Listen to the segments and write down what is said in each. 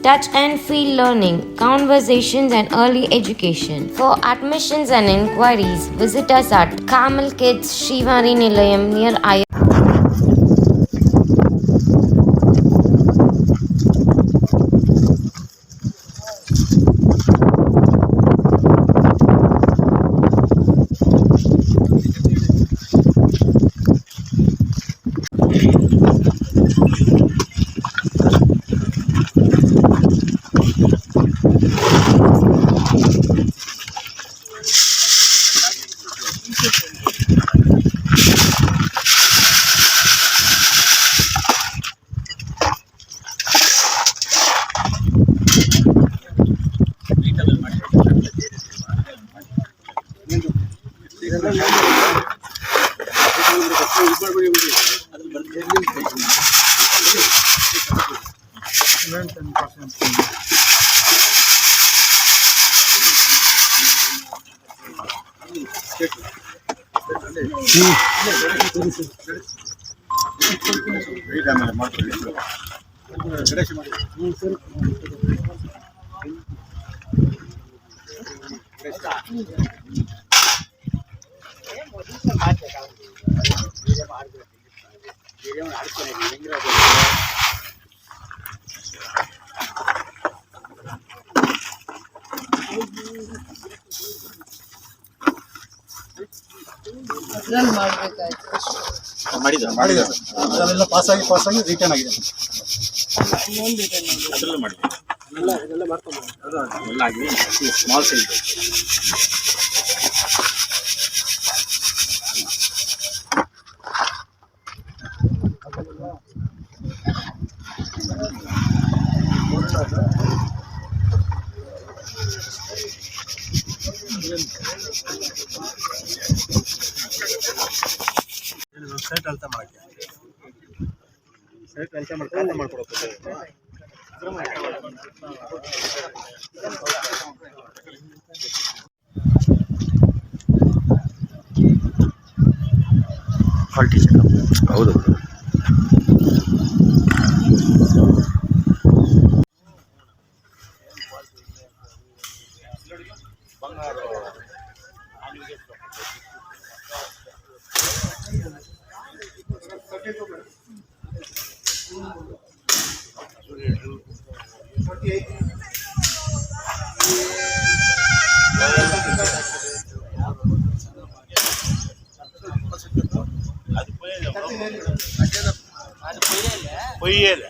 touch and feel learning, conversations, and early education. For admissions and inquiries, visit us at Kamal Kids Shivari Nilayam near I. ಅದ್ರಲ್ಲಿ ಮಾಡ್ಬೇಕಾಯ್ತು ಮಾಡಿದ ಮಾಡಿದೆ sir ಅದೆಲ್ಲ ಪಾಸಾಗಿ ಪಾಸಾಗಿ return ಆಗಿದೆ. ಅದರಲ್ಲೂ ಮಾಡಿದೆ ಎಲ್ಲ ಆಗಿ ಸ್ಮಾಲ್ ಸೈಜ್ ಸೈಟ್ ಅಳತೆ ಮಾಡಿ ಖಾತೆ ಮಾಡ್ಕೊಡಕ್ಕೆ ಕ್ವಾಲಿಟಿ ಹೌದು పొయ్యేది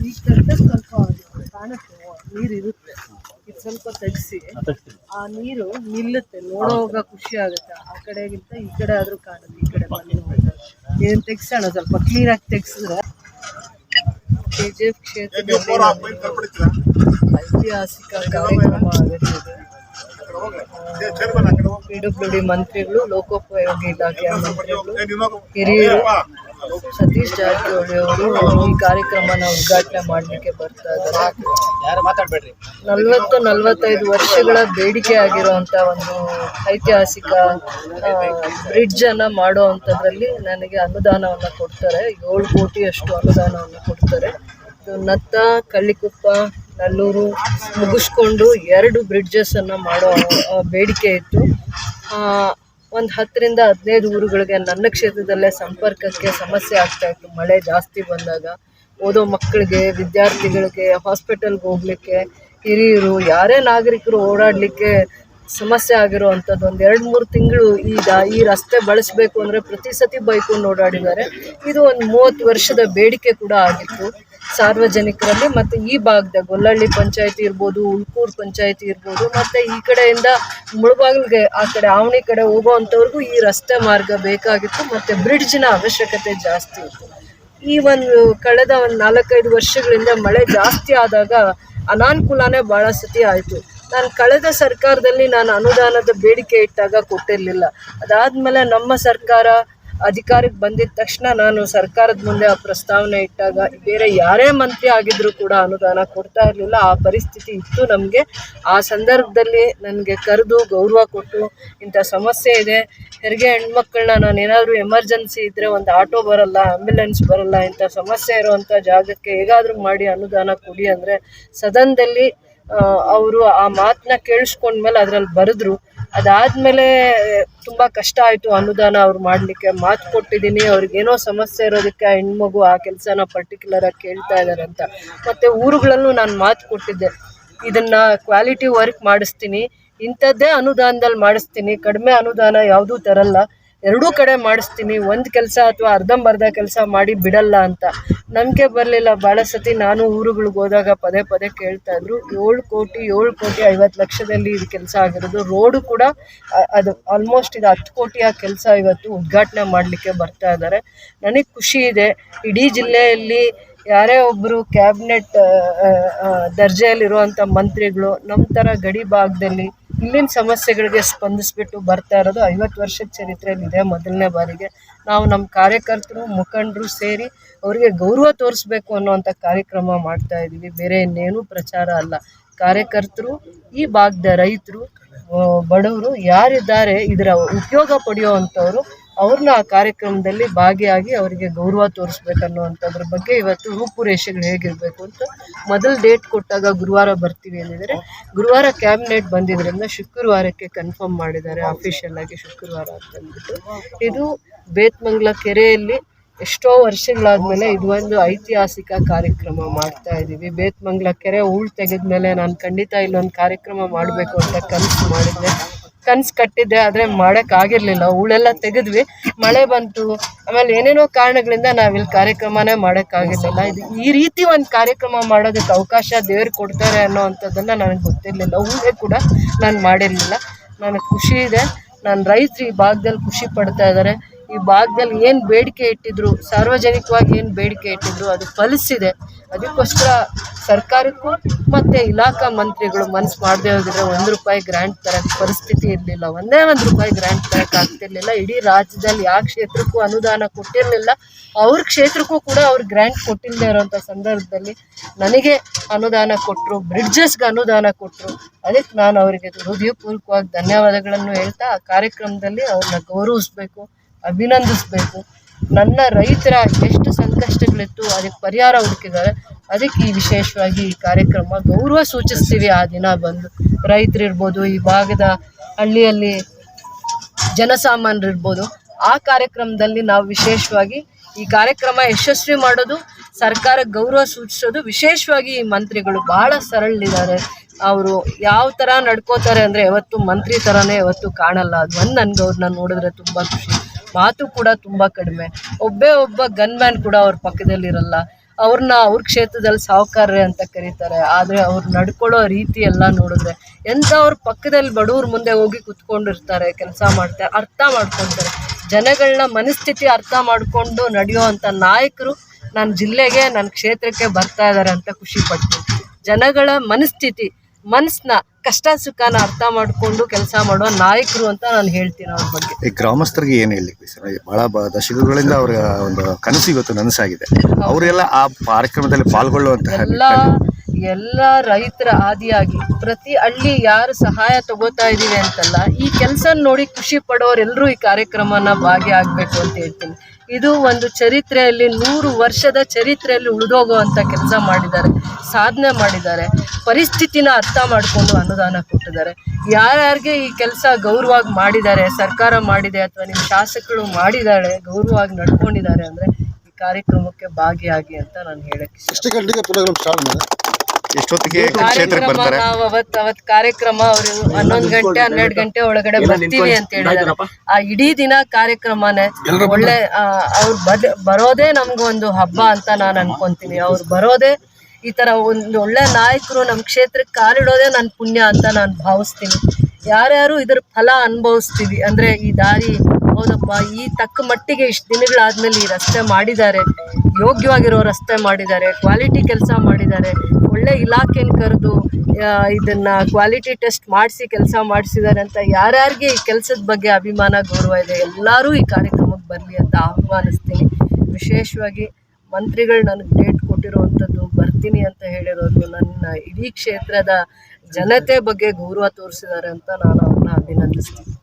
ಈ ಕಟ್ಟೆ ಸ್ವಲ್ಪ ಅದು ಕಾಣುತ್ತೆ ನೀರು ಇರುತ್ತೆ ಇದು ಸ್ವಲ್ಪ ತೆಗ್ಸಿ ಆ ನೀರು ನಿಲ್ಲುತ್ತೆ ನೋಡೋವಾಗ ಖುಷಿ ಆಗುತ್ತೆ. ಆ ಕಡೆಗಿಂತ ಈ ಕಡೆ ಆದ್ರೂ ಕಾಣುತ್ತೆ ಈ ಕಡೆ ಬಂದು ನೋಡಿದ್ರೆ ಇದನ್ನ ತೆಗ್ಸೋಣ ಸ್ವಲ್ಪ ಕ್ಲೀನ್ ಆಗಿ ತೆಗ್ಸಿದ್ರೆ. ಕೆ ಜಿ ಎಫ್ ಕ್ಷೇತ್ರದಲ್ಲಿ ಐತಿಹಾಸಿಕ ಕಾರ್ಯಕ್ರಮ ಆಗುತ್ತಿದೆ ಪಿ ಡಬ್ಲ್ಯೂ ಡಿ ಮಂತ್ರಿಗಳು ಲೋಕೋಪಯೋಗಿ ಇಲಾಖೆಯ ಮಂತ್ರಿಗಳು ಹಿರಿಯರು ಸತೀಶ್ ಜಾರಕಿಹೊಳಿ ಅವರು ಈ ಕಾರ್ಯಕ್ರಮನ ಉದ್ಘಾಟನೆ ಮಾಡಲಿಕ್ಕೆ ಬರ್ತಾ ಇದ್ದಾರೆ. ಯಾರು ಮಾತಾಡ್ಬೇಡ್ರಿ? ನಲವತ್ತು ನಲವತ್ತೈದು ವರ್ಷಗಳ ಬೇಡಿಕೆ ಆಗಿರುವಂತ ಒಂದು ಐತಿಹಾಸಿಕ ಬ್ರಿಡ್ಜ್ ಅನ್ನ ಮಾಡುವಂತದ್ರಲ್ಲಿ ನನಗೆ ಅನುದಾನವನ್ನ ಕೊಡ್ತಾರೆ. ಏಳು ಕೋಟಿಯಷ್ಟು ಅನುದಾನವನ್ನು ಕೊಡ್ತಾರೆ. ನತ್ತ ಕಳ್ಳಿಕುಪ್ಪ ನಲ್ಲೂರು ಮುಗಿಸ್ಕೊಂಡು ಎರಡು ಬ್ರಿಡ್ಜಸ್ ಅನ್ನ ಮಾಡೋ ಬೇಡಿಕೆ ಇತ್ತು. ಒಂದು ಹತ್ತರಿಂದ ಹದಿನೈದು ಊರುಗಳಿಗೆ ನನ್ನ ಕ್ಷೇತ್ರದಲ್ಲೇ ಸಂಪರ್ಕಕ್ಕೆ ಸಮಸ್ಯೆ ಆಗ್ತಾ ಇತ್ತು. ಮಳೆ ಜಾಸ್ತಿ ಬಂದಾಗ ಓದೋ ಮಕ್ಕಳಿಗೆ, ವಿದ್ಯಾರ್ಥಿಗಳಿಗೆ ಹಾಸ್ಪಿಟಲ್ಗೆ ಹೋಗ್ಲಿಕ್ಕೆ, ಹಿರಿಯರು, ಯಾರೇ ನಾಗರಿಕರು ಓಡಾಡಲಿಕ್ಕೆ ಸಮಸ್ಯೆ ಆಗಿರುವಂಥದ್ದು ಒಂದು ಎರಡು ಮೂರು ತಿಂಗಳು ಈಗ ಈ ರಸ್ತೆ ಬಳಸಬೇಕು ಅಂದರೆ ಪ್ರತಿ ಸತಿ ಬೈಕೊಂಡು ಓಡಾಡಿದ್ದಾರೆ. ಇದು ಒಂದು ಮೂವತ್ತು ವರ್ಷದ ಬೇಡಿಕೆ ಕೂಡ ಆಗಿತ್ತು. ಸಾರ್ವಜನಿಕರಲ್ಲಿ ಮತ್ತು ಈ ಭಾಗದ ಗೊಲ್ಲಹಳ್ಳಿ ಪಂಚಾಯತಿ ಇರ್ಬೋದು, ಉಳ್ಕೂರು ಪಂಚಾಯತಿ ಇರ್ಬೋದು, ಮತ್ತು ಈ ಕಡೆಯಿಂದ ಮುಳಬಾಗಿಲಿಗೆ ಆ ಕಡೆ ಆವಣಿ ಕಡೆ ಹೋಗೋವಂಥವ್ರಿಗೂ ಈ ರಸ್ತೆ ಮಾರ್ಗ ಬೇಕಾಗಿತ್ತು, ಮತ್ತು ಬ್ರಿಡ್ಜ್ನ ಅವಶ್ಯಕತೆ ಜಾಸ್ತಿ ಇತ್ತು. ಈ ಒಂದು ಕಳೆದ ಒಂದು ನಾಲ್ಕೈದು ವರ್ಷಗಳಿಂದ ಮಳೆ ಜಾಸ್ತಿ ಆದಾಗ ಅನಾನುಕೂಲನೇ ಭಾಳ ಸತಿ ಆಯಿತು. ನಾನು ಕಳೆದ ಸರ್ಕಾರದಲ್ಲಿ ನಾನು ಅನುದಾನದ ಬೇಡಿಕೆ ಇಟ್ಟಾಗ ಕೊಟ್ಟಿರಲಿಲ್ಲ. ಅದಾದಮೇಲೆ ನಮ್ಮ ಸರ್ಕಾರ ಅಧಿಕಾರಕ್ಕೆ ಬಂದಿದ ತಕ್ಷಣ ನಾನು ಸರ್ಕಾರದ ಮುಂದೆ ಆ ಪ್ರಸ್ತಾವನೆ ಇಟ್ಟಾಗ ಬೇರೆ ಯಾರೇ ಮಂತ್ರಿ ಆಗಿದ್ರೂ ಕೂಡ ಅನುದಾನ ಕೊಡ್ತಾ ಇರಲಿಲ್ಲ. ಆ ಪರಿಸ್ಥಿತಿ ಇತ್ತು ನಮಗೆ. ಆ ಸಂದರ್ಭದಲ್ಲಿ ನನಗೆ ಕರೆದು ಗೌರವ ಕೊಟ್ಟು ಇಂಥ ಸಮಸ್ಯೆ ಇದೆ. ಹೆರಿಗೆ ಹೆಣ್ಮಕ್ಳನ್ನ ನಾನು ಏನಾದರೂ ಎಮರ್ಜೆನ್ಸಿ ಇದ್ದರೆ ಒಂದು ಆಟೋ ಬರಲ್ಲ, ಆಂಬ್ಯುಲೆನ್ಸ್ ಬರಲ್ಲ, ಇಂಥ ಸಮಸ್ಯೆ ಇರುವಂಥ ಜಾಗಕ್ಕೆ ಹೇಗಾದರೂ ಮಾಡಿ ಅನುದಾನ ಕೊಡಿ ಅಂದರೆ ಸದನದಲ್ಲಿ ಅವರು ಆ ಮಾತನ್ನ ಕೇಳಿಸ್ಕೊಂಡ್ಮೇಲೆ ಅದ್ರಲ್ಲಿ ಬರೆದ್ರು. ಅದಾದಮೇಲೆ, ತುಂಬ ಕಷ್ಟ ಆಯಿತು ಅನುದಾನ ಅವ್ರು ಮಾಡಲಿಕ್ಕೆ. ಮಾತು ಕೊಟ್ಟಿದ್ದೀನಿ ಅವ್ರಿಗೇನೋ ಸಮಸ್ಯೆ ಇರೋದಕ್ಕೆ ಆ ಹೆಣ್ಮಗು ಆ ಕೆಲಸನ ಪರ್ಟಿಕ್ಯುಲರಾಗಿ ಕೇಳ್ತಾ ಇದ್ದಾರೆ ಅಂತ. ಮತ್ತು ಊರುಗಳಲ್ಲೂ ನಾನು ಮಾತು ಕೊಟ್ಟಿದ್ದೆ. ಇದನ್ನು ಕ್ವಾಲಿಟಿ ವರ್ಕ್ ಮಾಡಿಸ್ತೀನಿ. ಇಂಥದ್ದೇ ಅನುದಾನದಲ್ಲಿ ಮಾಡಿಸ್ತೀನಿ. ಕಡಿಮೆ ಅನುದಾನ ಯಾವುದೂ ತರಲ್ಲ. ಎರಡೂ ಕಡೆ ಮಾಡಿಸ್ತೀನಿ. ಒಂದು ಕೆಲಸ ಅಥವಾ ಅರ್ಧಂಬರ್ಧ ಕೆಲಸ ಮಾಡಿ ಬಿಡಲ್ಲ ಅಂತ. ನಂಬಿಕೆ ಬರಲಿಲ್ಲ. ಭಾಳ ಸತಿ ನಾನು ಊರುಗಳಿಗೆ ಹೋದಾಗ ಪದೇ ಪದೇ ಕೇಳ್ತಾ ಇದ್ರು. ಏಳು ಕೋಟಿ ಏಳು ಕೋಟಿ ಐವತ್ತು ಲಕ್ಷದಲ್ಲಿ ಇದು ಕೆಲಸ ಆಗಿರೋದು. ರೋಡು ಕೂಡ ಅದು ಆಲ್ಮೋಸ್ಟ್ ಇದು ಹತ್ತು ಕೋಟಿಯ ಕೆಲಸ ಇವತ್ತು ಉದ್ಘಾಟನೆ ಮಾಡಲಿಕ್ಕೆ ಬರ್ತಾ ಇದ್ದಾರೆ ನನಗೆ ಖುಷಿ ಇದೆ. ಇಡೀ ಜಿಲ್ಲೆಯಲ್ಲಿ ಯಾರೇ ಒಬ್ಬರು ಕ್ಯಾಬಿನೆಟ್ ದರ್ಜೆಯಲ್ಲಿರುವಂಥ ಮಂತ್ರಿಗಳು ನಮ್ಮ ಥರ ಗಡಿ ಭಾಗದಲ್ಲಿ ಇಲ್ಲಿನ ಸಮಸ್ಯೆಗಳಿಗೆ ಸ್ಪಂದಿಸ್ಬಿಟ್ಟು ಬರ್ತಾ ಇರೋದು ಐವತ್ತು ವರ್ಷದ ಚರಿತ್ರೆಯಲ್ಲಿ ಇದೆ ಮೊದಲನೇ ಬಾರಿಗೆ. ನಾವು ನಮ್ಮ ಕಾರ್ಯಕರ್ತರು, ಮುಖಂಡರು ಸೇರಿ ಅವರಿಗೆ ಗೌರವ ತೋರಿಸ್ಬೇಕು ಅನ್ನುವಂಥ ಕಾರ್ಯಕ್ರಮ ಮಾಡ್ತಾ ಇದ್ದೀವಿ ಬೇರೆ ಇನ್ನೇನು ಪ್ರಚಾರ ಅಲ್ಲ. ಕಾರ್ಯಕರ್ತರು, ಈ ಭಾಗದ ರೈತರು ಬಡವರು ಯಾರಿದ್ದಾರೆ, ಇದರ ಉಪಯೋಗ ಪಡೆಯುವಂಥವ್ರು ಅವ್ರನ್ನ ಆ ಕಾರ್ಯಕ್ರಮದಲ್ಲಿ ಭಾಗಿಯಾಗಿ ಅವರಿಗೆ ಗೌರವ ತೋರಿಸ್ಬೇಕನ್ನುವಂಥದ್ರ ಬಗ್ಗೆ ಇವತ್ತು ರೂಪುರೇಷೆಗಳು ಹೇಗಿರಬೇಕು ಅಂತ ಮೊದಲು ಡೇಟ್ ಕೊಟ್ಟಾಗ ಗುರುವಾರ ಬರ್ತೀವಿ ಅಂದಿದ್ದಾರೆ. ಗುರುವಾರ ಕ್ಯಾಬಿನೆಟ್ ಬಂದಿದ್ದರಿಂದ ಶುಕ್ರವಾರಕ್ಕೆ ಕನ್ಫರ್ಮ್ ಮಾಡಿದ್ದಾರೆ ಅಫಿಷಿಯಲ್ ಆಗಿ ಶುಕ್ರವಾರ ಅಂತ ಅಂದ್ಬಿಟ್ಟು. ಇದು ಬೇತ್ಮಂಗ್ಲ ಕೆರೆಯಲ್ಲಿ ಎಷ್ಟೋ ವರ್ಷಗಳಾದಮೇಲೆ ಇದು ಒಂದು ಐತಿಹಾಸಿಕ ಕಾರ್ಯಕ್ರಮ ಮಾಡ್ತಾ ಇದ್ದೀವಿ ಬೇತ್ಮಂಗ್ಲ ಕೆರೆ ಹೂಳು ತೆಗೆದ ಮೇಲೆ ನಾನು ಖಂಡಿತ ಇಲ್ಲೊಂದು ಕಾರ್ಯಕ್ರಮ ಮಾಡಬೇಕು ಅಂತ ಕನಸು ಮಾಡಿದ್ದೆ. ಕನ್ಸು ಕಟ್ಟಿದ್ದೆ ಆದರೆ ಮಾಡೋಕ್ಕಾಗಿರಲಿಲ್ಲ ಹೂಳೆಲ್ಲ ತೆಗೆದ್ವಿ. ಮಳೆ ಬಂತು. ಆಮೇಲೆ ಏನೇನೋ ಕಾರಣಗಳಿಂದ ನಾವಿಲ್ಲಿ ಕಾರ್ಯಕ್ರಮನೇ ಮಾಡೋಕ್ಕಾಗಿರಲಿಲ್ಲ ಇದು ಈ ರೀತಿ ಒಂದು ಕಾರ್ಯಕ್ರಮ ಮಾಡೋದಕ್ಕೆ ಅವಕಾಶ ದೇವ್ರು ಕೊಡ್ತಾರೆ ಅನ್ನೋ ಅಂಥದ್ದನ್ನು ನನಗೆ ಗೊತ್ತಿರಲಿಲ್ಲ. ಊಹೆ ಕೂಡ ನಾನು ಮಾಡಿರಲಿಲ್ಲ. ನನಗೆ ಖುಷಿ ಇದೆ. ನಾನು ರೈತರು ಈ ಭಾಗದಲ್ಲಿ ಖುಷಿ ಪಡ್ತಾ ಇದ್ದಾರೆ ಈ ಭಾಗದಲ್ಲಿ ಏನು ಬೇಡಿಕೆ ಇಟ್ಟಿದ್ರು, ಸಾರ್ವಜನಿಕವಾಗಿ ಏನು ಬೇಡಿಕೆ ಇಟ್ಟಿದ್ರು, ಅದು ಫಲಿಸಿದೆ. ಅದಕ್ಕೋಸ್ಕರ ಸರ್ಕಾರಕ್ಕೂ ಮತ್ತು ಇಲಾಖಾ ಮಂತ್ರಿಗಳು ಮನಸ್ಸು ಮಾಡದೆ ಹೋಗಿದ್ರೆ ಒಂದು ರೂಪಾಯಿ ಗ್ರ್ಯಾಂಟ್ ತರಕ್ಕೆ ಪರಿಸ್ಥಿತಿ ಇರಲಿಲ್ಲ. ಒಂದೇ ಒಂದು ರೂಪಾಯಿ ಗ್ರ್ಯಾಂಟ್ ತರಕ್ಕೆ ಆಗ್ತಿರ್ಲಿಲ್ಲ. ಇಡೀ ರಾಜ್ಯದಲ್ಲಿ ಯಾವ ಕ್ಷೇತ್ರಕ್ಕೂ ಅನುದಾನ ಕೊಟ್ಟಿರಲಿಲ್ಲ. ಅವ್ರ ಕ್ಷೇತ್ರಕ್ಕೂ ಕೂಡ ಅವ್ರು ಗ್ರ್ಯಾಂಟ್ ಕೊಟ್ಟಿಲ್ಲದೆ ಇರೋಂಥ ಸಂದರ್ಭದಲ್ಲಿ ನನಗೆ ಅನುದಾನ ಕೊಟ್ಟರು ಬ್ರಿಡ್ಜಸ್ಗೆ ಅನುದಾನ ಕೊಟ್ಟರು ಅದಕ್ಕೆ ನಾನು ಅವರಿಗೆ ಹೃದಯಪೂರ್ವಕವಾಗಿ ಧನ್ಯವಾದಗಳನ್ನು ಹೇಳ್ತಾ ಆ ಕಾರ್ಯಕ್ರಮದಲ್ಲಿ ಅವ್ರನ್ನ ಗೌರವಿಸ್ಬೇಕು. ಅಭಿನಂದಿಸ್ಬೇಕು. ನನ್ನ ರೈತರ ಎಷ್ಟು ಸಂಕಷ್ಟಗಳಿತ್ತು, ಅದಕ್ಕೆ ಪರಿಹಾರ ಹುಡುಕಿದ್ದಾರೆ. ಅದಕ್ಕೆ ಈ ವಿಶೇಷವಾಗಿ ಈ ಕಾರ್ಯಕ್ರಮ ಗೌರವ ಸೂಚಿಸ್ತೀವಿ ಆ ದಿನ ಬಂದು. ರೈತರಿರ್ಬೋದು, ಈ ಭಾಗದ ಹಳ್ಳಿಯಲ್ಲಿ ಜನಸಾಮಾನ್ಯರಿರ್ಬೋದು, ಆ ಕಾರ್ಯಕ್ರಮದಲ್ಲಿ ನಾವು ವಿಶೇಷವಾಗಿ ಈ ಕಾರ್ಯಕ್ರಮ ಯಶಸ್ವಿ ಮಾಡೋದು, ಸರ್ಕಾರ ಗೌರವ ಸೂಚಿಸೋದು, ವಿಶೇಷವಾಗಿ ಈ ಮಂತ್ರಿಗಳು ಬಹಳ ಸರಳಿದ್ದಾರೆ. ಅವರು ಯಾವ ಥರ ನಡ್ಕೋತಾರೆ ಅಂದರೆ, ಯಾವತ್ತು ಮಂತ್ರಿ ಥರನೇ ಯಾವತ್ತು ಕಾಣಲ್ಲ. ಅದು ಒಂದು ನನಗೆ ಅವ್ರನ್ನ ನೋಡಿದ್ರೆ ತುಂಬ ಖುಷಿ. ಮಾತು ಕೂಡ ತುಂಬ ಕಡಿಮೆ. ಒಬ್ಬೇ ಒಬ್ಬ ಗನ್ ಮ್ಯಾನ್ ಕೂಡ ಅವ್ರ ಪಕ್ಕದಲ್ಲಿರಲ್ಲ. ಅವ್ರನ್ನ ಅವ್ರ ಕ್ಷೇತ್ರದಲ್ಲಿ ಸಾಹುಕಾರ್ರೆ ಅಂತ ಕರೀತಾರೆ. ಆದರೆ ಅವ್ರು ನಡ್ಕೊಳ್ಳೋ ರೀತಿ ಎಲ್ಲ ನೋಡಿದ್ರೆ ಎಂಥ ಅವ್ರ ಪಕ್ಕದಲ್ಲಿ ಬಡವ್ರ ಮುಂದೆ ಹೋಗಿ ಕುತ್ಕೊಂಡಿರ್ತಾರೆ, ಕೆಲಸ ಮಾಡ್ತಾರೆ ಅರ್ಥ ಮಾಡ್ಕೊತಾರೆ. ಜನಗಳನ್ನ ಮನಸ್ಥಿತಿ ಅರ್ಥ ಮಾಡಿಕೊಂಡು ನಡೆಯುವಂಥ ನಾಯಕರು ನನ್ನ ಜಿಲ್ಲೆಗೆ ನನ್ನ ಕ್ಷೇತ್ರಕ್ಕೆ ಬರ್ತಾ ಇದ್ದಾರೆ ಅಂತ ಖುಷಿ ಪಡ್ತೀನಿ. ಜನಗಳ ಮನಸ್ಥಿತಿ ಮನಸ್ಸನ್ನ ಕಷ್ಟ ಸುಖನ ಅರ್ಥ ಮಾಡಿಕೊಂಡು ಕೆಲಸ ಮಾಡುವ ನಾಯಕರು ಅಂತ ನಾನು ಹೇಳ್ತೀನಿ ಅವ್ರ ಬಗ್ಗೆ. ಈ ಗ್ರಾಮಸ್ಥರಿಗೆ ಏನು ಹೇಳಲಿಕ್ಕೆ ಸರ್? ಬಹಳ ಬ- ದಶಕಗಳಿಂದ ಅವರ ಒಂದು ಕನಸು ಇವತ್ತು ನನಸಾಗಿದೆ. ಅವರೆಲ್ಲ ಆ ಕಾರ್ಯಕ್ರಮದಲ್ಲಿ ಪಾಲ್ಗೊಳ್ಳುವಂತಹ ಎಲ್ಲ ಎಲ್ಲ ರೈತರ ಆದಿಯಾಗಿ ಪ್ರತಿ ಹಳ್ಳಿ ಯಾರು ಸಹಾಯ ತಗೋತಾ ಇದೀವಿ ಅಂತಲ್ಲ ಈ ಕೆಲಸ ನೋಡಿ ಖುಷಿ ಪಡೋರೆಲ್ಲರೂ ಈ ಕಾರ್ಯಕ್ರಮನ ಭಾಗಿಯಾಗಬೇಕು ಅಂತ ಹೇಳ್ತೀನಿ. ಇದು ಒಂದು ಚರಿತ್ರೆಯಲ್ಲಿ ನೂರು ವರ್ಷದ ಚರಿತ್ರೆಯಲ್ಲಿ ಉಳಿದೋಗುವಂಥ ಕೆಲಸ ಮಾಡಿದ್ದಾರೆ, ಸಾಧನೆ ಮಾಡಿದ್ದಾರೆ, ಪರಿಸ್ಥಿತಿನ ಅರ್ಥ ಮಾಡಿಕೊಂಡು ಅನುದಾನ ಕೊಟ್ಟಿದ್ದಾರೆ. ಯಾರ್ಯಾರಿಗೆ ಈ ಕೆಲಸ ಗೌರವವಾಗಿ ಮಾಡಿದ್ದಾರೆ, ಸರ್ಕಾರ ಮಾಡಿದೆ ಅಥವಾ ನಿಮ್ಮ ಶಾಸಕರು ಮಾಡಿದ್ದಾರೆ, ಗೌರವವಾಗಿ ನಡ್ಕೊಂಡಿದ್ದಾರೆ ಅಂದರೆ ಈ ಕಾರ್ಯಕ್ರಮಕ್ಕೆ ಭಾಗಿಯಾಗಿ ಅಂತ ನಾನು ಹೇಳಕ್ಕೆ ಎಷ್ಟೊತ್ತಿಗೆ ಕ್ಷೇತ್ರಕ್ಕೆ ಕಾರ್ಯಕ್ರಮ ಬರ್ತಾರೆ? ನಾವು ಅವತ್ ಅವತ್ ಕಾರ್ಯಕ್ರಮ ಅವರು ಹನ್ನೊಂದ್ ಗಂಟೆ ಹನ್ನೆರಡು ಗಂಟೆ ಒಳಗಡೆ ಬರ್ತೀವಿ ಅಂತ ಹೇಳಿದ್ರೆ. ಆ ಇಡೀ ದಿನ ಕಾರ್ಯಕ್ರಮನೇ ಒಳ್ಳೆ ಅವ್ರು ಬದ್ ಬರೋದೇ ನಮ್ಗೊಂದು ಹಬ್ಬ ಅಂತ ನಾನು ಅನ್ಕೊಂತೀನಿ. ಅವ್ರು ಬರೋದೇ ಈ ತರ ಒಂದು ಒಳ್ಳೆ ನಾಯಕರು ನಮ್ಮ ಕ್ಷೇತ್ರಕ್ಕೆ ಕಾಲಿಡೋದೇ ನನ್ನ ಪುಣ್ಯ ಅಂತ ನಾನು ಭಾವಿಸ್ತೀನಿ. ಯಾರ್ಯಾರು ಇದ್ರ ಫಲ ಅನುಭವಿಸ್ತೀವಿ. ಅಂದ್ರೆ ಈ ದಾರಿ ಹೌದಪ್ಪ, ಈ ತಕ್ಕ ಮಟ್ಟಿಗೆ ಇಷ್ಟು ದಿನಗಳಾದ್ಮೇಲೆ ಈ ರಸ್ತೆ ಮಾಡಿದ್ದಾರೆ. ಯೋಗ್ಯವಾಗಿರೋ ರಸ್ತೆ ಮಾಡಿದ್ದಾರೆ, ಕ್ವಾಲಿಟಿ ಕೆಲಸ ಮಾಡಿದ್ದಾರೆ. ಒಳ್ಳೆ ಇಲಾಖೆನ ಕರೆದು ಇದನ್ನ ಕ್ವಾಲಿಟಿ ಟೆಸ್ಟ್ ಮಾಡಿಸಿ ಕೆಲಸ ಮಾಡಿಸಿದ್ದಾರೆ ಅಂತ ಯಾರ್ಯಾರಿಗೆ ಈ ಕೆಲಸದ ಬಗ್ಗೆ ಅಭಿಮಾನ, ಗೌರವ ಇದೆ, ಎಲ್ಲರೂ ಈ ಕಾರ್ಯಕ್ರಮಕ್ಕೆ ಬರಲಿ ಅಂತ ಆಹ್ವಾನಿಸ್ತೀನಿ. ವಿಶೇಷವಾಗಿ ಮಂತ್ರಿಗಳು ನನಗೆ ಡೇಟ್ ಕೊಟ್ಟಿರುವಂಥದ್ದು, ಬರ್ತೀನಿ ಅಂತ ಹೇಳಿರೋದು ನನ್ನ ಇಡೀ ಕ್ಷೇತ್ರದ ಜನತೆ ಬಗ್ಗೆ ಗೌರವ ತೋರಿಸಿದ್ದಾರೆ ಅಂತ ನಾನು ಅವ್ರನ್ನ ಅಭಿನಂದಿಸ್ತೀನಿ.